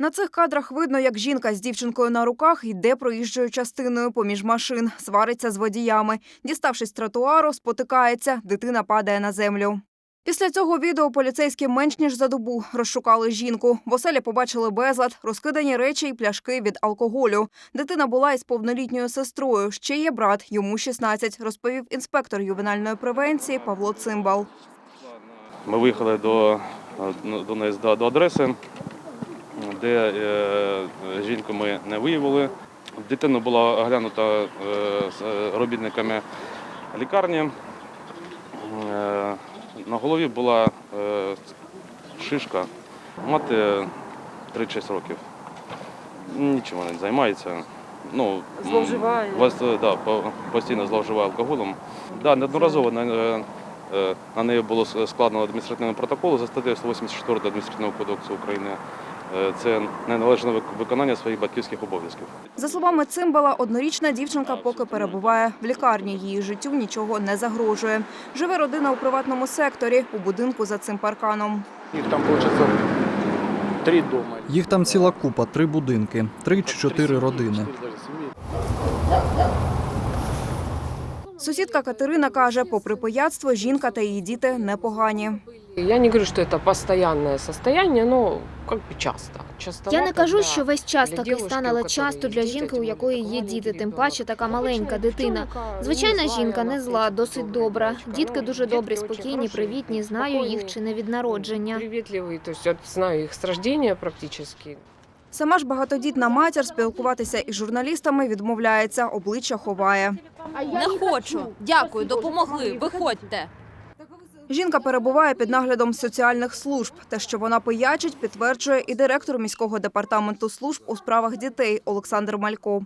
На цих кадрах видно, як жінка з дівчинкою на руках йде проїжджою частиною поміж машин, свариться з водіями. Діставшись тротуару, спотикається, дитина падає на землю. Після цього відео поліцейські менш ніж за добу розшукали жінку. В оселі побачили безлад, розкидані речі і пляшки від алкоголю. Дитина була із повнолітньою сестрою. Ще є брат, йому 16, розповів інспектор ювенальної превенції Павло Цимбал. Ми виїхали до, ну, до, до адреси, де е, жінку ми не виявили. Дитина була оглянута е, е, робітниками лікарні. На голові була шишка, мати 3-6 років. Нічим не займається. Ну, Зловживає. Вас, да, постійно зловживає алкоголем. Да, неодноразово на, на неї було складено адміністративний протокол за статтею 184 адміністративного кодексу України. Е, Це неналежне вик- виконання своїх батьківських обов'язків. За словами Цимбала, однорічна дівчинка поки перебуває в лікарні. Її життю нічого не загрожує. Живе родина у приватному секторі у будинку за цим парканом. Їх там, хочеться три дома. Їх там ціла купа, три будинки, три чи чотири родини. Сусідка Катерина каже, попри пияцтво, жінка та її діти непогані. Я не говорю, что это постоянное состояние, но как бы часто. Часто Я не кажу, що весь час такий стан, але часто для жінки, у якої є діти, тим паче така маленька дитина. Звичайна жінка не зла, досить добра. Дітки дуже добрі, спокійні, привітні. Знаю їх чи не від народження. Приветливый, то есть я знаю их с рождения практически. Сама ж багатодітна матір спілкуватися із журналістами відмовляється, обличчя ховає. Не хочу. Дякую, допомогли. Виходьте. Жінка перебуває під наглядом соціальних служб. Те, що вона пиячить, підтверджує і директор міського департаменту служб у справах дітей Олександр Малько.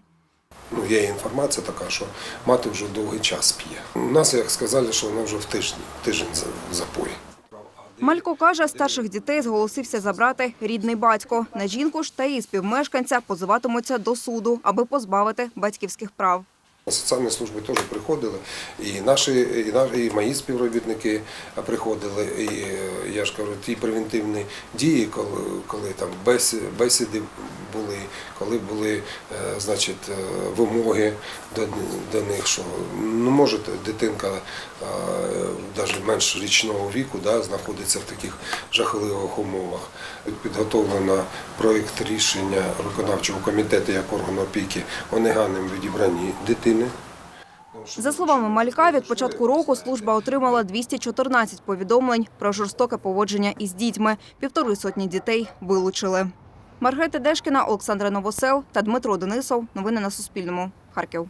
Ну, є інформація така, що мати вже довгий час п'є. У нас, як сказали, що вона вже в тиждень, тиждень запої. Малько каже, старших дітей зголосився забрати рідний батько. На жінку ж та її співмешканця позиватимуться до суду, аби позбавити батьківських прав. Соціальні служби теж приходили, і наші, і, наші, і мої співробітники приходили. І е, я ж кажу, ті превентивні дії, коли, коли там бесіди були, коли були е, значить, е, вимоги до, до них, що ну, може дитинка навіть менш річного віку да, знаходиться в таких жахливих умовах. Підготовлено проєкт рішення виконавчого комітету як органу опіки о неганному відібранні дитини. За словами Малька, від початку року служба отримала 214 повідомлень про жорстоке поводження із дітьми. Півтори сотні дітей вилучили. Маргарита Дешкіна, Олександра Новосел та Дмитро Денисов. Новини на Суспільному. Харків.